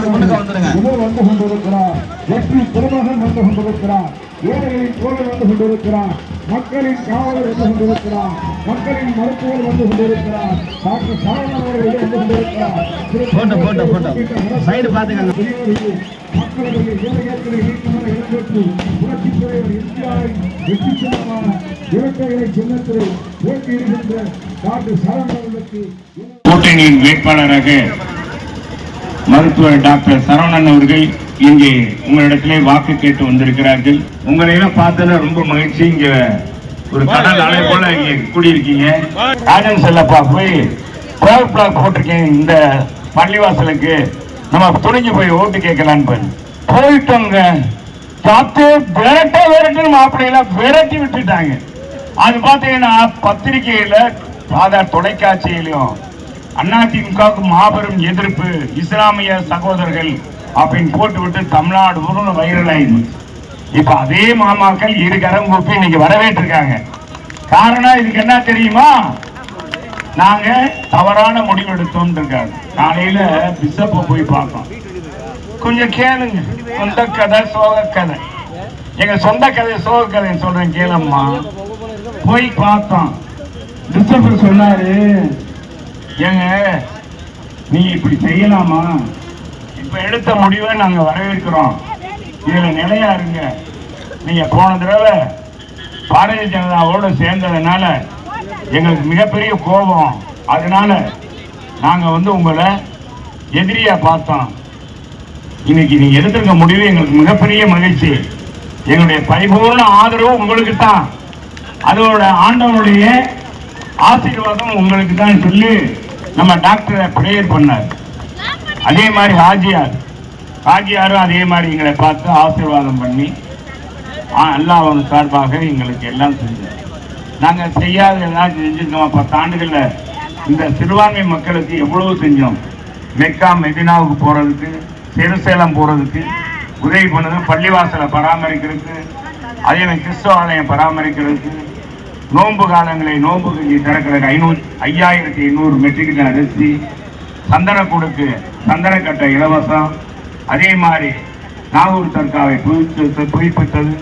எல்லாரும் முன்னுக்கு வந்துருங்க வந்து கொண்டிருக்கிறார் எஸ்பி திருமகன் வந்து கொண்டிருக்கிறார் ஏழைகளின் தோழர் வந்து கொண்டிருக்கிறார் மக்களின் காவலர் வந்து கொண்டிருக்கிறார் மக்களின் மருத்துவர் வந்து கொண்டிருக்கிறார் டாக்டர் சரவணன் அவர்கள் வந்து கொண்டிருக்கிறார் திரு- போட்டோ, போட்டோ, போட்டோ. சைடு பாத்துக்கங்க. மக்களுடைய ஏழைகளை நீக்கமான இழப்பிற்கு புரட்சித் தலைவர் எம்ஜிஆரின் வெற்றி சின்னமான இலக்கைகளை சின்னத்திலே போட்டியிடுகின்ற டாக்டர் சரவணன் அவர்களுக்கு கூட்டணியின் வேட்பாளராக மருத்துவர் டாக்டர் சரவணன் அவர்கள் இங்கே உங்களிடத்திலே வாக்கு கேட்டு வந்திருக்கிறார்கள். உங்களையெல்லாம் பார்த்ததுல ரொம்ப மகிழ்ச்சி. இங்க ஒரு கடல் அலை போல இங்க கூடியிருக்கீங்க. ராஜன் செல்லப்பா போய் கோல் பிளாக் போட்டிருக்கேன். இந்த பள்ளிவாசலுக்கு நம்ம துணிஞ்சு போய் ஓட்டு கேட்கலான்னு போயிட்டோங்க பார்த்து விரட்ட விரட்டுன்னு மாப்பிள்ளையெல்லாம் விரட்டி விட்டுட்டாங்க. அது பார்த்தீங்கன்னா பத்திரிகையில சாதா தொலைக்காட்சியிலையும் அதிமுகவுக்கு மாபெரும் எதிர்ப்பு இஸ்லாமிய சகோதரர்கள் அப்படின்னு போட்டுவிட்டு தமிழ்நாடு முழுவதும் வைரல் ஆயிடுச்சு. இப்ப அதே மாமாக்கள் இரு கரம் கூப்பி இன்னைக்கு வரவேற்றிருக்காங்க. காரணம் இதுக்கு என்ன தெரியுமா? நாங்க தவறான முடிவு எடுத்தோம் இருக்காங்க காலையில பிஷப்ப போய் பார்த்தோம். கொஞ்சம் கேளுங்க. சொந்த கதை சோக கதை எங்க சொந்த கதை சோக கதை சொல்றேன் கேளம்மா போய் பார்த்தோம். பிஷப் சொன்னாரு ஏங்க நீ இப்படி செய்யலாமா? இப்ப எடுத்த முடிவை நாங்க வரவேற்கிறோம். இதுல நிலையா இருங்க. நீங்க போன தடவை பாரதிய ஜனதாவோட சேர்ந்ததுனால எங்களுக்கு மிகப்பெரிய கோபம். அதனால நாங்க வந்து உங்களை எதிரியா பார்த்தோம். இன்னைக்கு நீங்க எடுத்திருக்க முடிவு எங்களுக்கு மிகப்பெரிய மகிழ்ச்சி. எங்களுடைய பரிபூர்ண ஆதரவு உங்களுக்கு தான். அதோட ஆண்டவனுடைய ஆசீர்வாதம் உங்களுக்கு தான் சொல்லி. நம்ம டாக்டரை ப்ரேயர் பண்ணார். அதே மாதிரி ஹாஜியார். ஹாஜியாரும் அதே மாதிரி எங்களை பார்த்து ஆசீர்வாதம் பண்ணி எல்லாம் அவங்க சார்பாக எங்களுக்கு எல்லாம் செஞ்சார். நாங்கள் செய்யாத எல்லாம் செஞ்சுருக்கோம். பத்து ஆண்டுகளில் இந்த சிறுபான்மை மக்களுக்கு எவ்வளவு செஞ்சோம். மெக்கா மெதினாவுக்கு போகிறதுக்கு சிறுசேலம் போகிறதுக்கு உதவி பண்ணது பள்ளிவாசலை பராமரிக்கிறதுக்கு அதே மாதிரி கிறிஸ்தவ ஆலயம் பராமரிக்கிறதுக்கு நோன்பு காலங்களை நோன்பு கஞ்சி திறக்கிறதுக்கு ஐநூறு ஐயாயிரத்தி எண்ணூறு மெட்ரிக் டன் அரிசி சந்தனக்கூடுக்கு சந்தனக்கட்டை இலவசம். அதே மாதிரி நாகூர் தர்காவை புதுப்பித்து புதுப்பித்தது.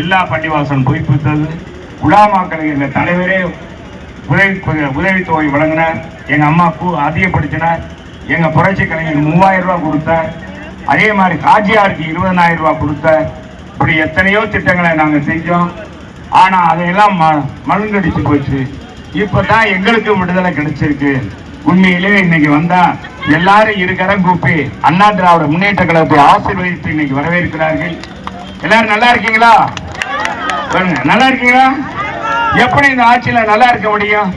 எல்லா பள்ளிவாசன் புதுப்பித்தது. உலாமாக்களை இந்த தலைவரே உதவி உதவித்தொகை வழங்கினார். எங்கள் அம்மா கூ அதிகப்படுத்தினார். எங்கள் புரட்சி கலைஞர் மூவாயிரம் ரூபா கொடுத்தார். அதே மாதிரி காஜியாருக்கு இருபதனாயிரம் ரூபா கொடுத்தார். இப்படி எத்தனையோ திட்டங்களை நாங்கள் செஞ்சோம். ஆனா அதையெல்லாம் ம- மழுங்கடிச்சு போச்சு. இப்பதான் எங்களுக்கு விடுதலை கிடைச்சிருக்கு. உண்மையிலே இன்னைக்கு வந்தா எல்லாரும் இருக்கரம் கூப்பி அண்ணா திராவிட முன்னேற்ற கழகத்தை ஆசீர்வதித்து இன்னைக்கு வரவேற்கிறார்கள். எல்லாரும் நல்லா இருக்கீங்களா? சொல்லுங்க நல்லா இருக்கீங்களா? எப்படி இந்த ஆட்சியில நல்லா இருக்க முடியும்?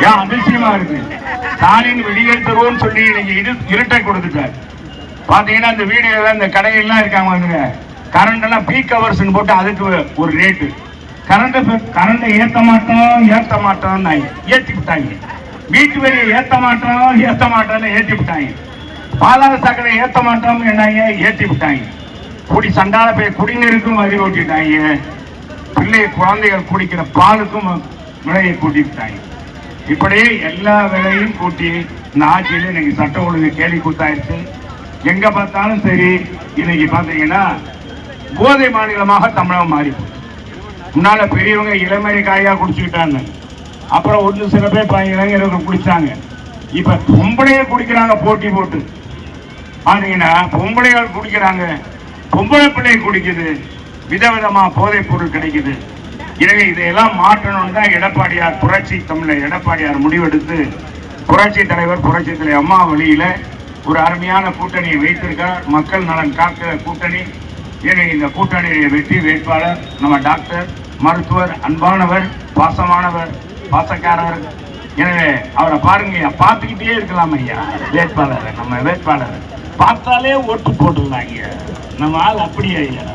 ஏன் அதிசயமா இருக்கு. ஸ்டாலின் வெளியேற்றுவோம்னு சொல்லி இன்னைக்கு இரு இருட்டை கொடுத்துட்டார். பாத்தீங்கன்னா இந்த வீடியோல இந்த கடையெல்லாம் இருக்காங்க கரண்ட் எல்லாம் பீக் ஹவர்ஸ் போட்டு அதுக்கு ஒரு ரேட்டு கரண்ட் கரண்ட் ஏத்த மாட்டோம் ஏத்த மாட்டோம் ஏத்தி விட்டாங்க. வீட்டு வரியை ஏத்த மாட்டோம் ஏத்த மாட்டோம்னு ஏத்தி விட்டாங்க. பாலாறு சாக்கடை ஏத்த மாட்டோம் என்னங்க? ஏத்தி விட்டாங்க. குடி சண்டால போய் குடிநீருக்கும் வரி ஓட்டிட்டாங்க. பிள்ளை குழந்தைகள் குடிக்கிற பாலுக்கும் விலையை கூட்டிவிட்டாங்க இப்படி எல்லா விலையும் கூட்டி இந்த ஆட்சியில இன்னைக்கு சட்ட ஒழுங்கு கேள்வி கூத்தாயிருச்சு. எங்க பார்த்தாலும் சரி இன்னைக்கு பாத்தீங்கன்னா போதை மாநிலமாக தமிழகம் மாறி முன்னால பெரியவங்க இளமரி காயா குடிச்சுக்கிட்டாங்க. அப்புறம் ஒரு சில பேர் இளைஞர்கள் குடிச்சாங்க. இப்ப பொம்பளையே குடிக்கிறாங்க போட்டி போட்டு. பாத்தீங்கன்னா பொம்பளைகள் குடிக்கிறாங்க. பொம்பளை பிள்ளை குடிக்குது. விதவிதமா போதைப் பொருள் கிடைக்குது. எனவே இதையெல்லாம் மாற்றணும்னு தான் எடப்பாடியார் புரட்சி தமிழர் எடப்பாடியார் முடிவெடுத்து புரட்சி தலைவர் புரட்சி தலைவர் அம்மா வழியில ஒரு அருமையான கூட்டணியை வைத்திருக்கார். மக்கள் நலன் காக்கிற கூட்டணி. எனவே இந்த கூட்டணியை வெற்றி வேட்பாளர் நம்ம டாக்டர் மருத்துவர் அன்பானவர் பாசமானவர் பாசக்காரவர் எனவே அவரை பாருங்க பார்த்துக்கிட்டே இருக்கலாம் ஐயா. வேட்பாளரை நம்ம வேட்பாளர். பார்த்தாலே ஓட்டு போட்டுடலாம் ஐயா. நம்ம ஆள் அப்படியே ஐயா.